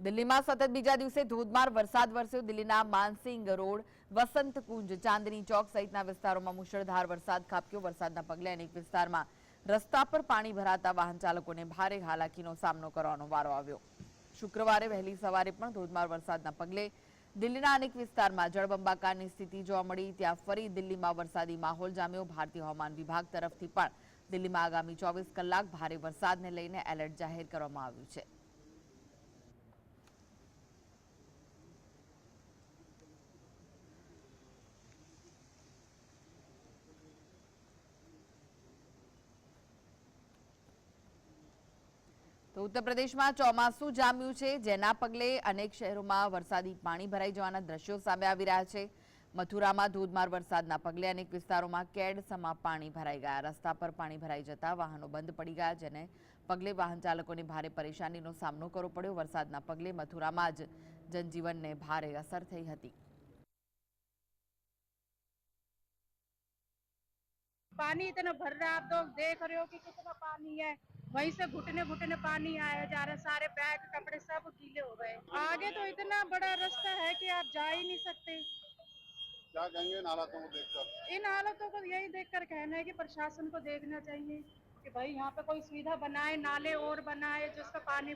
દિલ્હીમાં સતત બીજા દિવસે ધોધમાર વરસાદ વરસ્યો. દિલ્હીના માનસિંગ રોડ વસંત કુંજ ચાંદની ચોક સહિતના વિસ્તારોમાં મુશળધાર વરસાદ ખાબક્યો. વરસાદના પગલે અનેક વિસ્તારમાં રસ્તા પર પાણી ભરાતા વાહન ચાલકોને ભારે હાલાકીનો સામનો કરવાનો વારો આવ્યો. શુક્રવારે વહેલી સવારે પણ ધોધમાર વરસાદના પગલે દિલ્હીના અનેક વિસ્તારમાં જળબંબાકારની સ્થિતિ જોવા મળી. ત્યાં ફરી દિલ્હીમાં વરસાદી માહોલ જામ્યો. ભારતીય હવામાન વિભાગ તરફથી પણ દિલ્હીમાં આગામી ચોવીસ કલાક ભારે વરસાદને લઈને એલર્ટ જાહેર કરવામાં આવ્યું છે. તો ઉત્તર પ્રદેશમાં ચોમાસું જામ્યું છે જેના પગલે અનેક શહેરોમાં વરસાદી પાણી ભરાઈ જવાના દ્રશ્યો સામે આવી રહ્યા છે મથુરામાં ધોધમાર વરસાદના પગલે અનેક વિસ્તારોમાં કેડ સમા પાણી ભરાઈ ગયા રસ્તા પર પાણી ભરાઈ જતા વાહનો બંધ પડી ગયા જેને પગલે વાહન ચાલકોને ભારે પરેશાનીનો સામનો કરવો પડ્યો વરસાદના પગલે મથુરામાં જ જનજીવનને ભારે અસર થઈ હતી पानी इतना भर रहा है आप लोग देख रहे हो कि कितना पानी है वहीं से घुटने घुटने पानी आया जा रहा सारे बैग कपड़े सब गीले हो गए। आगे तो इतना बड़ा रास्ता है कि आप जा ही नहीं सकते। क्या कहेंगे इन हालातों को देखकर? इन हालातों को यही देखकर कहना है कि प्रशासन को देखना चाहिए कि भाई यहाँ पे कोई सुविधा बनाए नाले और बनाए जिसका पानी